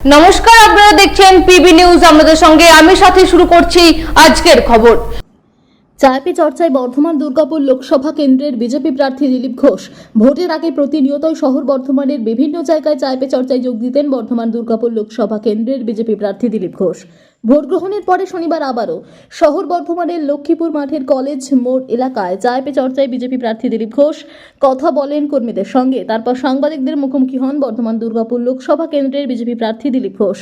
নমস্কার, আপনারা দেখছেন পিবি নিউজ আমাদের সঙ্গে আমি সাথে শুরু করছি আজকের খবর। চাইপে চর্চায় বর্ধমান দুর্গাপুর লোকসভা কেন্দ্রের বিজেপি প্রার্থী দিলীপ ঘোষ। ভোটের আগে প্রতিনিয়তই শহর বর্ধমানের বিভিন্ন জায়গায় চাইপে চর্চায় যোগ দিতেন বর্ধমান দুর্গাপুর লোকসভা কেন্দ্রের বিজেপি প্রার্থী দিলীপ ঘোষ। ভোট গ্রহণের পরে শনিবার আবারও শহর বর্ধমানের লক্ষ্মীপুর মাঠের কলেজ মোড় এলাকায় চাইপে চর্চায় বিজেপি প্রার্থী দিলীপ ঘোষ। কথা বলেন কর্মীদের সঙ্গে। তারপর সাংবাদিকদের মুখোমুখি হন বর্ধমান দুর্গাপুর লোকসভা কেন্দ্রের বিজেপি প্রার্থী দিলীপ ঘোষ।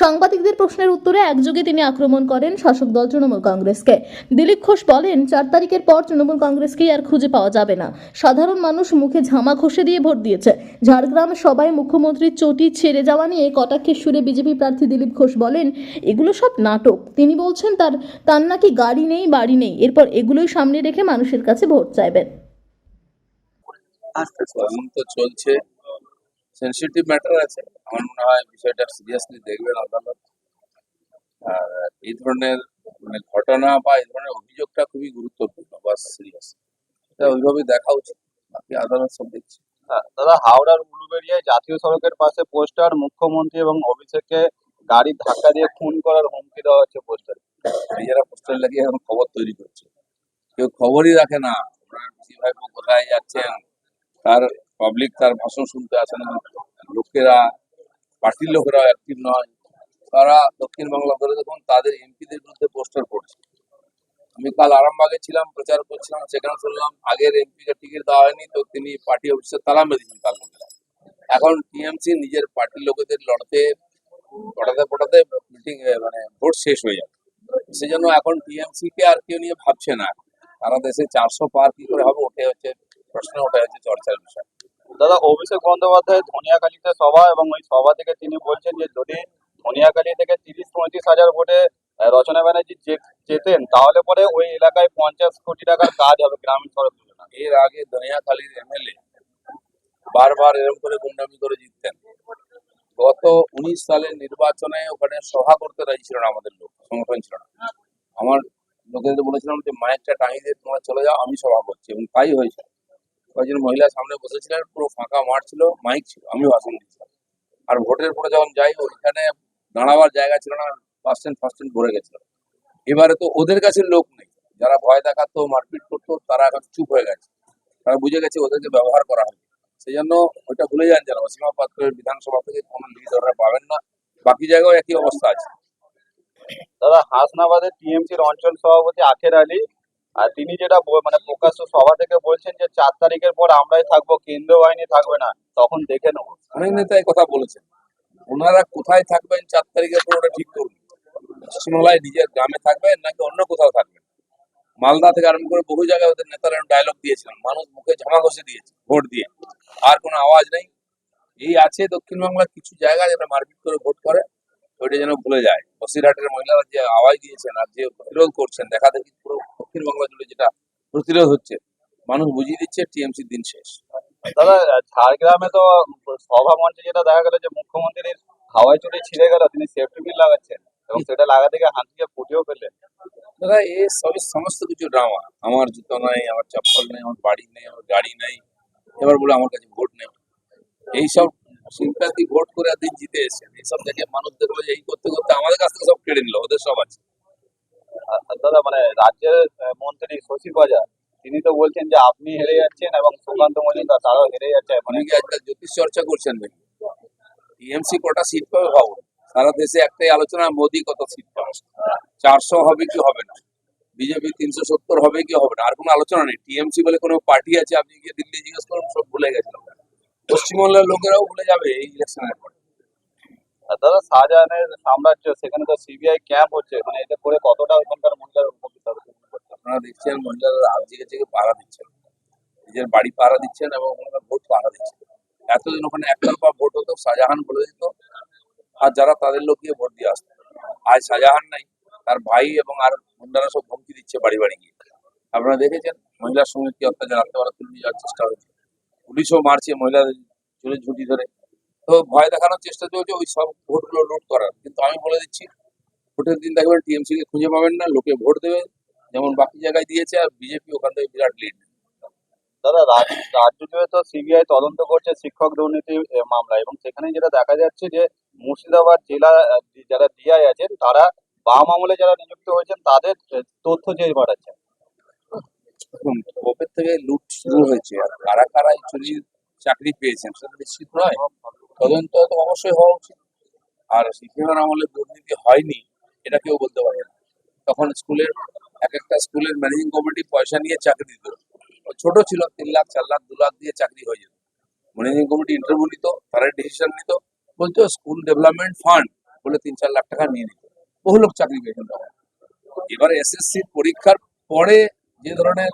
সাংবাদিকদের প্রশ্নের উত্তরে একযোগে তিনি আক্রমণ করেন শাসক দল তৃণমূল কংগ্রেসকে। দিলীপ ঘোষ বলেন, চার তারিখের পর তৃণমূল কংগ্রেসকেই আর খুঁজে পাওয়া যাবে না। সাধারণ মানুষ মুখে ঝামা ঘষে দিয়ে ভোট দিয়েছে। ঝাড়গ্রাম সবাই মুখ্যমন্ত্রীর চটি ছেড়ে যাওয়া নিয়ে কটাক্ষের সুরে বিজেপি প্রার্থী দিলীপ ঘোষ বলেন, এগুলো সব নাটক। তিনি বলছেন তার তার নাকি গাড়ি নেই বাড়ি নেই। এরপর এগুলোই সামনে রেখে মানুষের কাছে ভোট চাইবেন। তদন্ত চলছে। সেন্সিটিভ ম্যাটার আছে। আমার মনে হয় বিষয়টা সিরিয়াসলি দেখবেন আদালত। আর এই ধরনের মানে ঘটনা বা এই ধরনের অভিযোগটা খুবই গুরুত্বপূর্ণ বা সিরিয়াস এটা ওইভাবে দেখা উচিত। বাকি আদালত সব দেখছে। হ্যাঁ, দাদা হাওড়ার উলুবেড়িয়ায় জাতীয় সড়কের পাশে পোস্টার মুখ্যমন্ত্রী এবং অভিষেককে গাড়ির ধাক্কা দিয়ে খুন করার হুমকি দেওয়া হচ্ছে পোস্টার নিজেরা পোস্টার লাগিয়ে এখন খবর তৈরি করছে। কেউ খবরই রাখে না। ওনার কোথায় যাচ্ছেন? তার পাবলিক তার ভাষণ শুনতে আসে না। লোকেরা, পার্টির লোকেরা অ্যাক্টিভ নয়। তারা দক্ষিণ বাংলা ধরে দেখুন, তাদের এমপিদের বিরুদ্ধে পোস্টার পড়ছে। আমি কাল আরামবাগে ছিলাম, প্রচার করছিলাম, সেখানে শুনলাম আগের এমপিকে টিকিট দেওয়া হয়নি, তো তিনি পার্টি অফিসে তালা মেরেছেন কাল এখন টিএমসি নিজের পার্টির লোকেদের লড়তে পটাতে পটাতে মিটিং মানে ভোট শেষ হয়ে যাবে। সেজন্য এখন টিএমসি কে আর কেউ নিয়ে ভাবছে না। সারা দেশে চারশো পার কি করে হবে ওটাই হচ্ছে প্রশ্ন ওটাই হচ্ছে চর্চার বিষয়। দাদা অভিষেক বন্দ্যোপাধ্যায় ধনিয়াকালীতে সভা এবং ওই সভা থেকে তিনি বলছেন যে যদি ধনিয়াকালী থেকে তিরিশ পঁয়ত্রিশ হাজার ভোটে রচনা ব্যানার্জি জেতেন তাহলে পরে ওই এলাকায় পঞ্চাশ কোটি টাকার কাজ হবে গ্রামীণ সড়ক যোজনা। এর আগে দনিয়াখালীর এমএলএ বারবার এরকম করে গুন্ডামি করে জিততেন। গত উনিশ সালের নির্বাচনে ওখানে সভা করতে রাজি ছিল না আমাদের লোক, সংগঠন ছিল না। আমার লোকেদের বলেছিলাম যে মাইকটা টাঙিয়ে দিয়ে তোমরা চলে যাও, আমি সভা করছি। এবং তাই হয়েছে। কয়েকজন মহিলা সামনে বসেছিলেন, পুরো ফাঁকা মাঠ ছিল, মাইক ছিল আমি ভাষণ দিচ্ছিলাম। আর ভোটের পরে যখন যাই, ওইখানে দাঁড়াবার জায়গা ছিল না ফার্স্ট স্ট্যান্ড ভরে গেছিল এবারে তো ওদের কাছে লোক নেই। যারা ভয় দেখাতো, মারপিট করতো, তারা এখন চুপ হয়ে গেছে। তারা বুঝে গেছে, ওদেরকে ব্যবহার করা হবে সেই জন্য ওইটা ভুলে যান যারা। অসীমা পাত্রের বিধানসভা থেকে কোনো লিড ওরা পাবেন না। বাকি জায়গায় একই অবস্থা আছে। দাদা হাসনাবাদের টিএমসির অঞ্চল সভাপতি আখের আলী আর তিনি যেটা মানে প্রকাশ্য সভা থেকে বলছেন যে চার তারিখের পর আমরাই থাকব কেন্দ্রীয় বাহিনী থাকবে না তখন দেখে নেব। অনেক নেতা কথা বলেছেন। ওনারা কোথায় থাকবেন চার তারিখের পর ওটা ঠিক করুন। পশ্চিমবাংলায় নিজের গ্রামে থাকবেন নাকি অন্য কোথাও থাকবেন? মালদা থেকে আরম্ভ করে বহু জায়গায় ওদের নেতারা ডায়লগ দিয়েছিলেন। মানুষ মুখে ঝামা ঘষে দিয়েছে ভোট দিয়ে। আর কোনো আওয়াজ নেই। এই আছে দক্ষিণ বাংলার কিছু জায়গায় যেটা মারপিট করে ভোট করে ওইটা যেন ভুলে যায়। বসিরহাটের মহিলারা যে আওয়াজ দিয়েছেন আর যে প্রতিরোধ করছেন দেখা দেখি পুরো দক্ষিণ বাংলা জুড়ে যেটা প্রতিরোধ হচ্ছে মানুষ বুঝিয়ে দিচ্ছে টিএমসির দিন শেষ। দাদা ঝাড়গ্রামে তো সভা মঞ্চে যেটা দেখা গেল যে মুখ্যমন্ত্রীর হাওয়াই চুরি ছিঁড়ে গেল তিনি সেফটি বিল লাগাচ্ছেন এবং সেটা লাগাতে গিয়ে হাত দিয়ে ফুটিয়েও ফেললেন। দাদা এ সবই সমস্ত কিছু ড্রামা আমার জুতো নাই আমার চপ্পল নেই আমার বাড়ি নেই আমার গাড়ি নেই এবার বলে আমার কাছে ভোট নেই। এইসব সিম্প্যাথি ভোট করে দিন জিতে এসেছেন। এইসব দেখে মানুষদের এই করতে করতে আমাদের কাছ থেকে সব কেড়ে নিল ওদের সব আছে। দাদা মানে রাজ্যের মন্ত্রী শশী বাজার তিনি তো বলছেন যে আপনি হেরে যাচ্ছেন এবং সুকান্ত মজুমদার তারাও হেরে যাচ্ছে। মানে কি আজকাল জ্যোতিষ চর্চা করছেন নাকি? টিএমসি কটা সিট পাবে ভাবুন। সারা দেশে একটাই আলোচনা মোদি কত সিট পাবে? চারশো হবে কি হবে না? বিজেপি তিনশো সত্তর হবে কি হবে না? আর কোনো আলোচনা নেই। টিএমসি বলে কোনো পার্টি আছে আপনি গিয়ে দিল্লি জিজ্ঞেস করুন সব ভুলে গেছেন পশ্চিমবাংলার লোকেরাও ভুলে যাবে এই ইলেকশনের পর। দাদা শাহজাহানের সাম্রাজ্য সেখানে তো সিবিআই ক্যাম্প হচ্ছে মানে এটা করে কতটা ওখানকার মহিলার উপকৃত হবে? আপনারা দেখছেন মহিলারা জেগে জেগে পাহারা দিচ্ছেন। নিজের বাড়ি পাহারা দিচ্ছেন এবং ওনারা ভোট পাহারা দিচ্ছেন। এতদিন ওখানে একতরফা ভোট হতো শাহজাহান বলে দিত। আর যারা তাদের লোক গিয়ে ভোট দিয়ে আসতো। আজ শাহজাহান নাই তার ভাই এবং আর গুন্ডারা সব হুমকি দিচ্ছে বাড়ি বাড়ি গিয়ে। আপনারা দেখেছেন? মহিলার সঙ্গে কি অত্যাচার? রাত্রেবেলা তুলে নিয়ে যাওয়ার চেষ্টা হয়েছে। পুলিশও মারছে মহিলাদের চুলে ঝুঁটি ধরে। তো ভয় দেখানোর চেষ্টা চলছে, ওই সব ভোটগুলো লুট করার। কিন্তু আমি বলে দিচ্ছি, ভোটের দিন দেখবেন টিএমসি কে খুঁজে পাবেন না, লোকে ভোট দেবে। যেমন বাকি জায়গায় দিয়েছে, আর বিজেপি ওখান থেকে বিরাট লিড দাদা, রাজ- রাজ্য জুড়ে তো সিবিআই তদন্ত করছে, শিক্ষক দুর্নীতি মামলা। এবং সেখানে যেটা দেখা যাচ্ছে যে মুর্শিদাবাদ জেলা যারা ডিআই আছেন, তারা বাম আমলে যারা নিযুক্ত হয়েছেন, তাদের তথ্য চেয়ে বাড়াচ্ছে কবে থেকে লুট শুরু হয়েছে। কারা কারা চুরির চাকরি পেয়েছেন, সেটা নিশ্চিত নয়। তদন্ত তো অবশ্যই হওয়া উচিত। আর সিপিএমের আমলে দুর্নীতি হয়নি, এটা কেউ বলতে পারে না। তখন স্কুলের, এক একটা স্কুলের ম্যানেজিং কমিটি পয়সা নিয়ে চাকরি দিত। ছোট ছিল, তিন লাখ, চার লাখ, দু লাখ দিয়ে চাকরি হয়ে যেত। ম্যানেজিং কমিটি ইন্টারভিউ নিত, তারা ডিসিশন নিত, বলতো, স্কুল ডেভেলপমেন্ট ফান্ড বলে তিন চার লাখ টাকা নিয়ে নিত। বহু লোক চাকরি পেয়েছেন তখন এবারে এসএসসি পরীক্ষার পরে যে ধরনের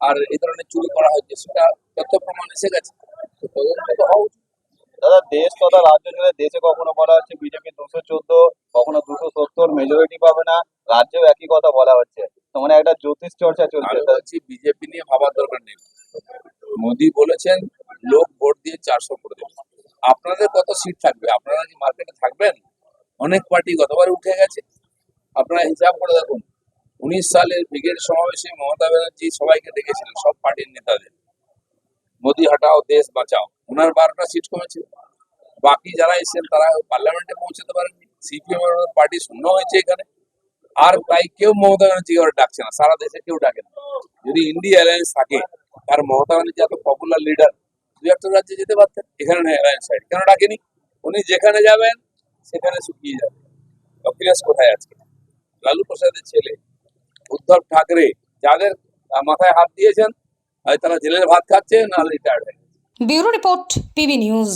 আর এই ধরনের চুরি করা হচ্ছে সেটা তথ্য প্রমাণ এসে গেছে। তদন্ত তো হওয়া উচিত। দাদা দেশ তথা রাজ্য জুড়ে দেশে কখনো বলা হচ্ছে বিজেপি দুশো চোদ্দ কখনো দুশো সত্তর মেজরিটি পাবে না। রাজ্যেও একই কথা বলা হচ্ছে। তো মানে একটা জ্যোতিষ চর্চা চলছে। বলছি বিজেপি নিয়ে ভাবার দরকার নেই। মোদি বলেছেন লোক ভোট দিয়ে চারশো করে দেবে। আপনাদের কত সিট থাকবে? আপনারা কি মার্কেটে থাকবেন? অনেক পার্টি গতবার উঠে গেছে। আপনারা হিসাব করে দেখুন, উনিশ সালের ব্রিগেড সমাবেশে মমতা ব্যানার্জি সবাইকে ডেকেছিলেন, সব পার্টির নেতাদের। মোদি হটাও, দেশ বাঁচাও। ওনার বারোটা সিট কমেছে। বাকি যারা এসেছেন, তারা পার্লামেন্টে পৌঁছাতে পারেননি। সিপিএম পার্টি শূন্য হয়েছে এখানে। আর তাই কেউ মমতা ব্যানার্জি এবার ডাকছে না, সারা দেশে কেউ ডাকে না। যদি ইন্ডিয়া অ্যালায়েন্স থাকে আর মমতা ব্যানার্জি এত পপুলার লিডার দু একটা রাজ্যে যেতে পারতেন, এখানে অ্যালায়েন্স সাইড কেন ডাকেনি? উনি যেখানে যাবেন সেখানে শুকিয়ে যাবে। অখিলেশ কোথায় আছে? লালু প্রসাদের ছেলে, উদ্ধব ঠাকরে, যাদের মাথায় হাত দিয়েছেন তারা জেলের ভাত খাচ্ছে না রিটায়ার্ড হয়ে। Bureau report, PB news.